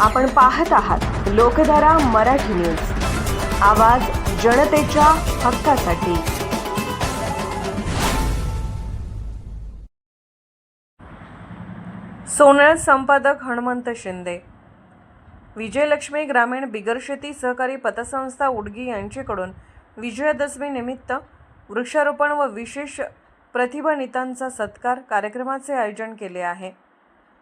आपण पाहत आहात लोकधारा मराठी न्यूज. आवाज जनतेच्या हक्कासाठी. सोनळ संपादक हनुमंत शिंदे. विजयलक्ष्मी ग्रामीण बिगरशेती सहकारी पतसंस्था उडगी यांच्याकडून विजयादशमी निमित्त वृक्षारोपण व विशेष प्रतिभानितांचा सत्कार कार्यक्रमाचे आयोजन केले आहे.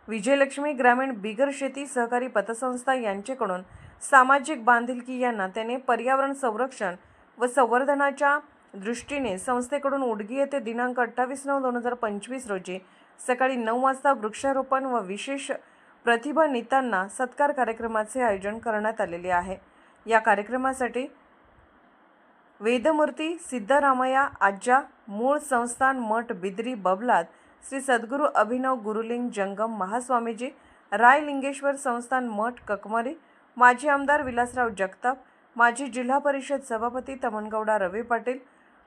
विजयलक्ष्मी ग्रामीण बिगर शेती सहकारी पतसंस्था यांचेकडून सामाजिक बांधिलकी या नात्याने पर्यावरण संरक्षण व संवर्धनाच्या दृष्टीने संस्थेकडून उडगी येथे दिनांक अठ्ठावीस नऊ दोन हजार पंचवीस रोजी सकाळी नऊ वाजता वृक्षारोपण व विशेष प्रतिभा प्रतिभानितांना सत्कार कार्यक्रमाचे आयोजन करण्यात आलेले आहे. या कार्यक्रमासाठी वेदमूर्ती सिद्धरामया आज्जा मूळ संस्थान मठ बिद्री बबलात श्री सद्गुरू अभिनव गुरुलिंग जंगम महास्वामीजी रायलिंगेश्वर संस्थान मठ ककमरी माजी आमदार विलासराव जगताप माजी जिल्हा परिषद सभापती तमनगौडा रवी पाटील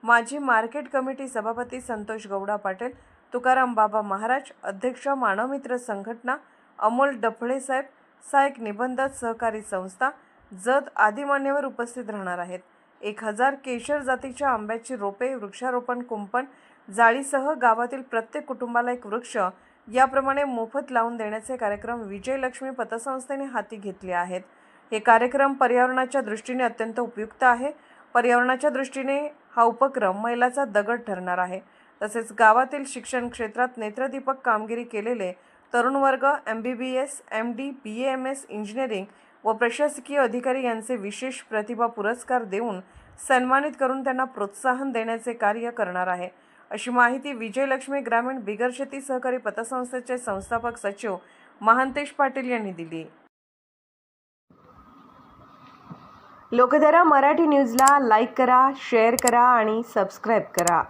माजी मार्केट कमिटी सभापती संतोष गौडा पाटील तुकाराम बाबा महाराज अध्यक्ष मानवमित्र संघटना अमोल डफळे साहेब सहाय्यक निबंधक सहकारी संस्था जत आदी मान्यवर उपस्थित राहणार आहेत. एक हजार केशर जातीच्या आंब्याची रोपे वृक्षारोपण कुंपण जाळीसह गावातील प्रत्येक कुटुंबाला एक वृक्ष याप्रमाणे मोफत लावून देण्याचे कार्यक्रम विजयलक्ष्मी पतसंस्थेने हाती घेतले आहेत. हे कार्यक्रम पर्यावरणाच्या दृष्टीने अत्यंत उपयुक्त आहे. पर्यावरणाच्या दृष्टीने हा उपक्रम मैलाचा दगड ठरणार आहे. तसेच गावातील शिक्षण क्षेत्रात नेत्रदीपक कामगिरी केलेले तरुण वर्ग M B B S M D B M S engineering व प्रशासकीय अधिकारी यांचे विशेष प्रतिभा पुरस्कार देऊन सन्मानित करून त्यांना प्रोत्साहन देण्याचे कार्य करणार आहे. अशी माहिती विजयलक्ष्मी ग्रामीण बिगरशेती सहकारी पतसंस्थेचे संस्थापक सचिव महांतेश पाटील यांनी दिली. लोकधारा मराठी न्यूजला लाईक करा शेअर करा आणि सबस्क्राईब करा.